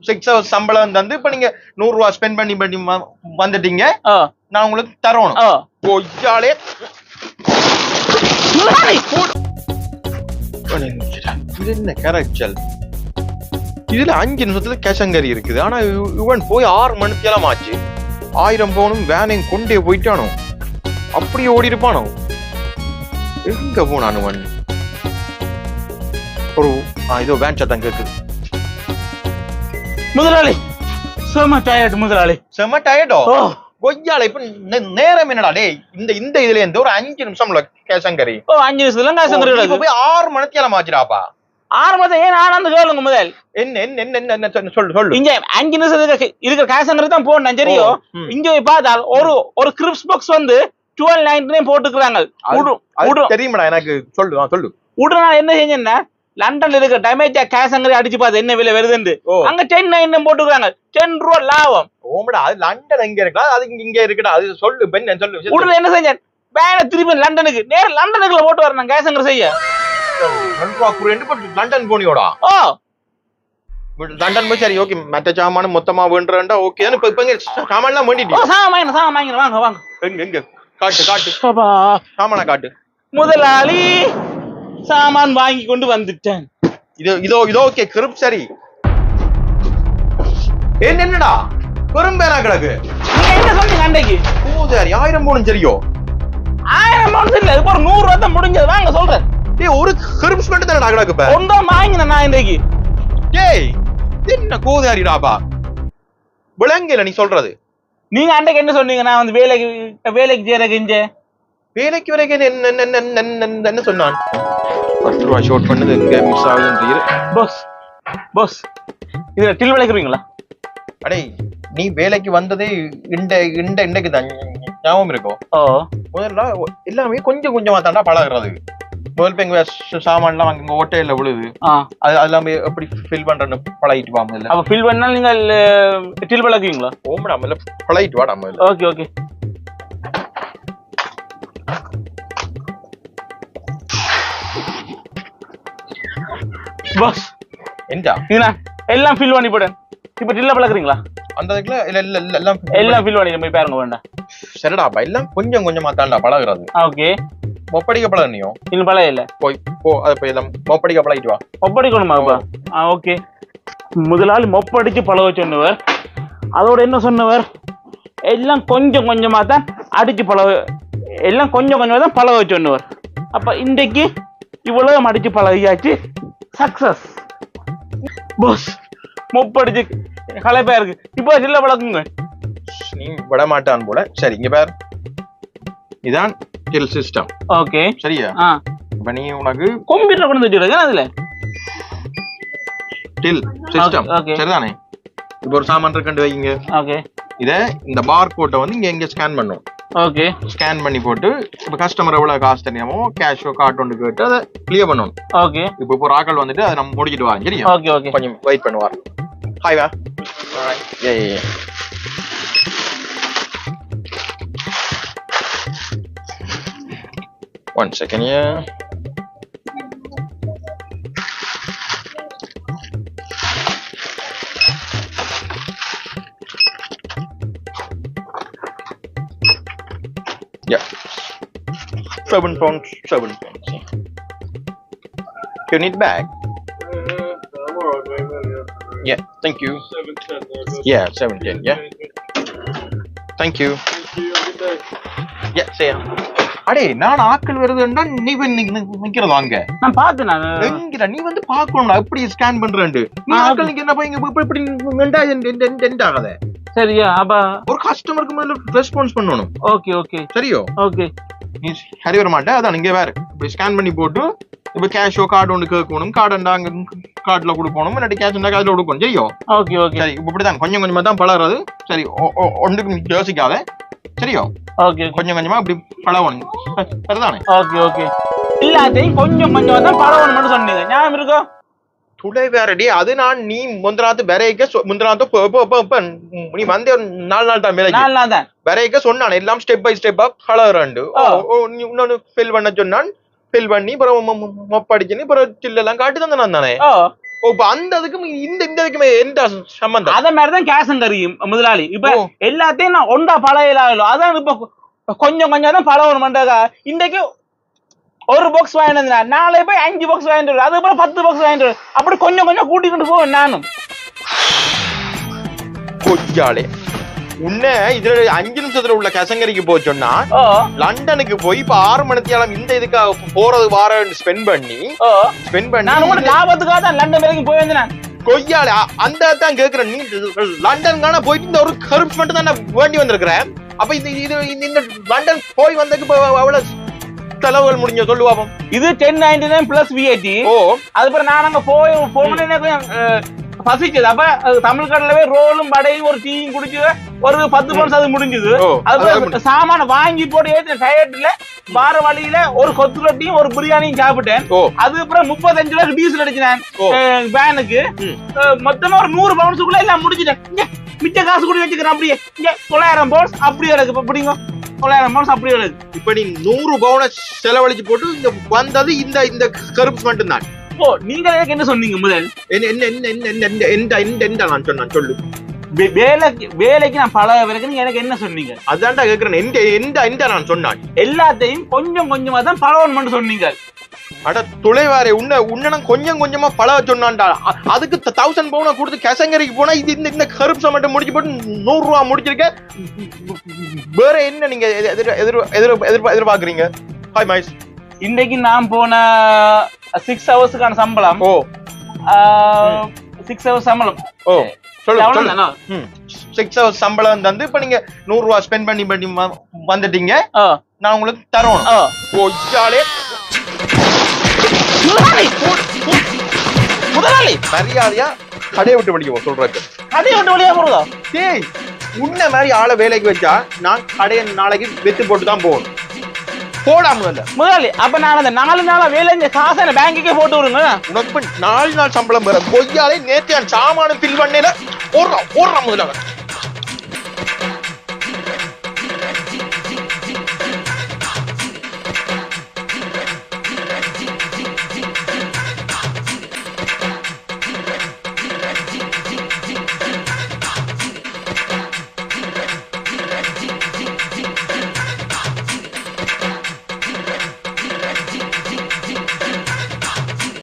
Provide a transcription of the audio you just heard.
Six hours சம்பளம் தந்து இப்ப நீங்க நூறு ரூபா ஸ்பெண்ட் பண்ணி பண்ணி வந்துட்டீங்க. நான் உங்களுக்கு தரணும். இது என்ன கரைச்சல்? இதுல அஞ்சு நிமிஷத்துல கேசங்கரி இருக்குது. ஆனா இவ- இவன் போய் ஆறு மணிக்கெல்லாம் ஆச்சு. ஆயிரம் பவுனும் வேனையும் கொண்டே போயிட்டானோ? அப்படியே ஓடி இருப்பானோ எங்க போனான் ஒரு இதோ வேன் சத்தம் கேக்குது முதலாளி. செம டயர்ட் முதலாளி. செம்ம டயர்டோ கொய்யால இப்ப நேரம் என்னடா? டேய் இந்த இந்த இதுல இருந்து ஒரு அஞ்சு நிமிஷம்ல கேசங்கரி. ஓ அஞ்சு நிமிஷத்துல காசங்கரி இப்ப போய் ஆறு மணிக்கெல்லாம் ஆச்சுடாப்பா ஆறு மாதம் ஏன் ஆனந்து கேளுங்க முதல்? என்ன என்ன என்ன என்ன என்ன சொல்லு, சொல்லு. இங்க அஞ்சு நிமிஷத்துக்கு இருக்கிற காசங்கரி தான் போடணும் சரியோ? ஓ, ம். இங்க பார்த்தால் ஒரு ஒரு கிரிப்ஸ் பாக்ஸ் வந்து டுவெல் நைன்டினையும் போட்டுக்கிறாங்க. தெரியுமாடா எனக்கு சொல்லு சொல்லு. உடனே நான் என்ன செஞ்சேன்னா லண்டன்ல இருக்க டமேட்டா காசங்கரி அடிச்சு பார்த்து என்ன விலை வருதுன்னு அங்க டென் நைன் போட்டுக்கிறாங்க. டென் ரூபா லாபம். ஓமடா அது லண்டன் எங்க இருக்கா அது இங்க இருக்குடா அது சொல்லு பெண் சொல்லு உடனே என்ன செஞ்சேன் வேற திருப்பி லண்டனுக்கு நேர லண்டனுக்குள்ள போட்டு வரணும் கேசங்கரி செய்ய. லண்டன் போனியோடா? ஓ. லண்டன் போய் சரி ஓகே மற்ற சாமான மொத்தமா வேண்டுறா ஓகே இப்ப இப்ப சாமான்லாம் வேண்டிட்டு சாமாங்க சாமாங்க வாங்க வாங்க. எங்க எங்க? காட்டு காட்டு. சாமான காட்டு. முதலாளி. சாமான் வாங்கி கொண்டு வந்துட்டேன். இதோ இதோ இதோ ஓகே கிருப் சரி. என்னடா? பெரும்பேரா கிடக்கு நீங்க என்ன சொன்னீங்க அன்னைக்கு பூஜாரி ஆயிரம் போனும் சரியோ? ஆயிரம் பவுன்ஸ் இல்ல இப்போ ஒரு நூறு ரூபா தான் முடிஞ்சது வாங்க சொல்றேன். ஏய் ஒரு கிருப்ஸ் மட்டும் தானடா கிடக்கு இப்ப? ஒன்றும் வாங்கினேன் நான் இன்றைக்கு. ஏய் இது என்ன கோதாரிடாப்பா விளங்கல நீ சொல்றது. நீங்க அன்றைக்கு என்ன சொன்னீங்க? நான் வந்து வேலைக்கு வேலைக்கு சேர கெஞ்ச வேலைக்கு வரைக்கும் என்ன என்ன என்ன என்ன சொன்னான்? பத்து ரூபா ஷோட் பண்ணது எங்க மிஸ் ஆகுதுன்னு பாஸ் பாஸ் இதுல டில் விளைக்கிறீங்களா? அடே நீ வேலைக்கு வந்ததே இந்த இந்த இன்றைக்கு தான். ஞாபகம் இருக்கும் ஓ முதல்ல எல்லாமே கொஞ்சம் கொஞ்சமா தாண்டா பழகுறது. முதல் இப்ப எங்க ச- சாமான்லாம் அங்க இங்க ஓட்டையில விழுது. அது அது எல்லாமே எப்படி ஃபில் பண்றேன்னு பழகிட்டு வா முதல்ல. அப்ப ஃபில் பண்ணால் நீங்கள் டில் விளக்குவீங்களா? ஓமடா முதல்ல பழகிட்டு வாடா முதல்ல. ஓகே ஓகே பாஸ் இது நான் எல்லாம் ஃபில் பண்ணி போட்டேன் இப்ப டில்ல பழக்குறீங்களா? அந்த இதுல இல்ல இல்ல இல்ல எல்லாம் எல்லாம் ஃபில் பண்ணி போய் பாருங்க வேண்டாம் சரிடாப்பா எல்லாம் கொஞ்சம் கொஞ்சமா தாண்டா பழகுறது. ஓகே மொப்படிக்க பழகனியோ இன்னும் பழைய இல்ல. போய் போ அதை போய் எல்லாம் மொப்படிக்க பழகிட்டு வா. ஒப்படைக்கணுமாப்பா ஆ ஓகே முதலாளி மொப்படிச்சு பழக சொன்னவர். அதோட என்ன சொன்னவர்? எல்லாம் கொஞ்சம் கொஞ்சமா தான் அடிச்சு பழக எல்லாம் கொஞ்சம் கொஞ்சமா தான் பழக சொன்னவர். அப்ப இன்றைக்கு இவ்வளவு அடிச்சு பழகியாச்சு. சக்சஸ் பாஸ் மொப்படிச்சு களைப்பா இருக்கு இப்போ சில்ல பழக்குங்க நீ விட மாட்டான் போல. சரி இங்க பார். இதான் டில் சிஸ்டம் ஓகே. சரியா? இப்ப நீ உனக்கு கம்ப்யூட்டர் கொண்டு வச்சுருக்கேன் அதுல? Till system. சரிதானே? இப்போ ஒரு சாமான் இருக்குன்னு வைங்க. ஓகே. இத இந்த பார் கோட்டை வந்து இங்க இங்க ஸ்கேன் பண்ணும். ஓகே ஸ்கேன் பண்ணி போட்டு இப்போ கஸ்டமர் எவ்வளவு காசு தெரியாமோ கேஷோ கார்டு கேட்டு அதை கிளியர் பண்ணணும். ஓகே இப்போ இப்போ ஒரு ஆக்கள் வந்துட்டு அதை நம்ம முடிச்சிட்டு வா சரியா? ஓகே ஓகே கொஞ்சம் வெயிட் பண்ணுவார். ஹாய் வா ஏ ஏ one second Yeah. Seven pounds, seven pounds. You need bag? Yeah, thank you. Yeah, seven ten. Yeah, thank you. Yeah, say. அடே நான் ஆட்கள் வருதுன்னா நீ போய் நிக்- நிக்- நிக்கிறதா அங்க? நான் பார்த்தேன் நீ வந்து பாக்கணும்டா எப்படி ஸ்கேன் பண்றேன்ட்டு. நீ ஆ, ஆட்கள் நிக்க என்ன போய் இங்க இப்படி எந்த- எந்த ஆகாத. சரியா அப்ப? ஒரு கஸ்டமருக்கு முதல்ல ரெஸ்பான்ஸ் பண்ணணும். Okay okay. சரியோ? ஓகே. நீ சரி வர மாட்டேன் அதான் இங்க வேற. இப்படி ஸ்கேன் பண்ணி போட்டு இப்ப கேஷோ கார்டு ஒன்று கேட்கணும் கார்டு இருந்தா அங்க கார்டுல கொடுக்கணும் இல்லாட்டி கேஷ் இருந்தா கார்டுல கொடுக்கணும். சரியோ? Okay okay. சரி இப்ப இப்படிதான் கொஞ்சம் கொஞ்சமா தான் பழகுறது. சரி ஒன்றுக்கு யோசிக்காத. சரியோ ஓகே கொஞ்சம் கொஞ்சமா இப்படி பழகணும் சரிதானே ஓகே ஓகே எல்லாத்தையும் கொஞ்சம் கொஞ்சம் தான் பழகணும் மட்டும் சொன்னீங்க ஞாபகம் இருக்கோ துளை வேறடி அது நான் நீ முந்திராத்து பெரைக்க முந்திராத்து நீ வந்தே நாலு நாள் தான் நாலு நாள் தான் பெரைக்க சொன்னான் எல்லாம் ஸ்டெப் பை ஸ்டெப்பா கலராண்டு. இன்னொன்னு ஃபில் பண்ண சொன்னான் ஃபில் பண்ணி அப்புறம் மொப்படிச்சு அப்புறம் சில்லெல்லாம் காட்டி தந்தான் இப்ப அந்த இதுக்கும் இந்த இந்த இதுக்குமே எந்த சம்பந்தம்? அத மாதிரிதான் கேஷன் கரியும் முதலாளி. இப்ப. எல்லாத்தையும் நான் ஒண்டா பழகலாம் அதான் இப்ப கொஞ்சம் கொஞ்சம் தான் பழகணும்ன்றதா இன்றைக்கு ஒரு பாக்ஸ் வாங்கிட்டு நாளை போய் அஞ்சு பாக்ஸ் வாங்கிட்டு வருவேன். அதுக்கப்புறம் பத்து பாக்ஸ் வாங்கிட்டு வருவேன். அப்படி கொஞ்சம் கொஞ்சம் கூட்டிக்கிட்டு போவேன் நானும். கொய்யாலே. உன்ன இதுல அஞ்சு நிமிஷத்துல உள்ள கசங்கரிக்கு போச்சோன்னா ஓ லண்டனுக்கு போய் இப்ப ஆறு மணித்தியாலம் இந்த இதுக்காக போறது வார ஸ்பெண்ட் பண்ணி ஸ்பெண்ட் பண்ணி நான் உங்களுக்கு லாபத்துக்காக தான் லண்டன் வரைக்கும் போய் வந்தேன். கொய்யால அந்த தான் கேக்குறேன். நீ லண்டன் காண போயிட்டு இந்த ஒரு கருப்பு மட்டும் தான் வேண்டி வந்திருக்கிறேன். அப்ப இது இது இந்த- இந்த லண்டன் போய் வந்ததுக்கு இப்ப எவ்வளவு செலவுகள் முடிஞ்ச சொல்லு பாப்போம் இது ten ninety nine plus VIT ஓ. அதுக்கப்புறம் நான் அங்க போய் போனேன் பசிச்சது அப்ப தமிழ் கடலவே ரோலும் வடையும் ஒரு டீயும் குடிச்சு ஒரு பத்து பவுன்ஸ் அது முடிஞ்சது. அது சாமான வாங்கி போட்டு ஏற்ற டயர்ட்ல வார வழியில ஒரு கொத்து ரொட்டியும் ஒரு பிரியாணியும் சாப்பிட்டேன். அதுக்கப்புறம் முப்பத்தஞ்சு ரூபாய்க்கு டீசல் அடிச்சினேன். வேனுக்கு. மொத்தமா ஒரு நூறு பவுன்ஸுக்குள்ள எல்லாம் முடிச்சிட்டேன் மிச்ச காசு கூட வச்சுக்கிறேன் அப்படியே. இங்க தொள்ளாயிரம் பவுன்ஸ் அப்படியே இருக்கு இப்ப பிடிங்க. தொள்ளாயிரம் பவுன்ஸ் அப்படியே இருக்கு இப்ப நீ நூறு பவுன செலவழிச்சு போட்டு இங்க வந்தது இந்த இந்த கருப்பு மட்டும் தான். ஓ நீங்க எனக்கு என்ன சொன்னீங்க முதல் என்ன என்ன என்ன என்ன என்ன என்ன நான் சொன்னான் சொல்லு வேலைக்கு வேலைக்கு நான் பழக வரைக்கும் எனக்கு என்ன சொன்னீங்க அதான்டா கேக்குறேன் எந்த எந்த எந்த நான் சொன்னான் எல்லாத்தையும் கொஞ்சம் கொஞ்சமா தான் பழகணும்னு சொன்னீங்க அட துளைவாரே உன்ன உன்னனம் கொஞ்சம் கொஞ்சமா பழக சொன்னான்டா அதுக்கு தௌசண்ட் பவுனை கொடுத்து கசங்கரிக்கு போனா இது இந்த இந்த கருப்பு மட்டும் முடிச்சு போட்டு நூறு ரூபா முடிச்சிருக்க வேற என்ன நீங்க எதிர் எதிர் எதிர் எதிர்பார்க்கறீங்க ஹாய் மைஸ் இன்னைக்கு நான் போன சிக்ஸ் ஹவர்ஸுக்கான சம்பளம். ஓ. சிக்ஸ் ஹவர்ஸ் சம்பளம். ஓ சிக்ஸ் ஹவர்ஸ் சம்பளம் தந்து இப்ப நீங்க நூறு ரூபா ஸ்பெண்ட் பண்ணி பண்ணி வந்துட்டீங்க. நான் உங்களுக்கு தரணும். ஆ. ஒய்யாலே முதலாளி! மரியாதையா? கடையை விட்டு படிக்கும் சொல்றதுக்கு. கதையை விட்டு வழியா போறதா? டேய் உன்ன மாதிரி ஆளை வேலைக்கு வச்சா நான் கடையை நாளைக்கு வெத்து போட்டு தான் போகணும். போடாம முதல்ல முதலாளி அப்ப நான் அந்த நாலு நாளா வேலை செஞ்ச காசை என்ன பேங்குக்கே போட்டு விடுங்க. உனக்கு நாலு நாள் சம்பளம் பெற பொய்யாலே நேத்தியான் சாமானம் பில் பண்ணல ஓடுறா ஓடுறா முதல்ல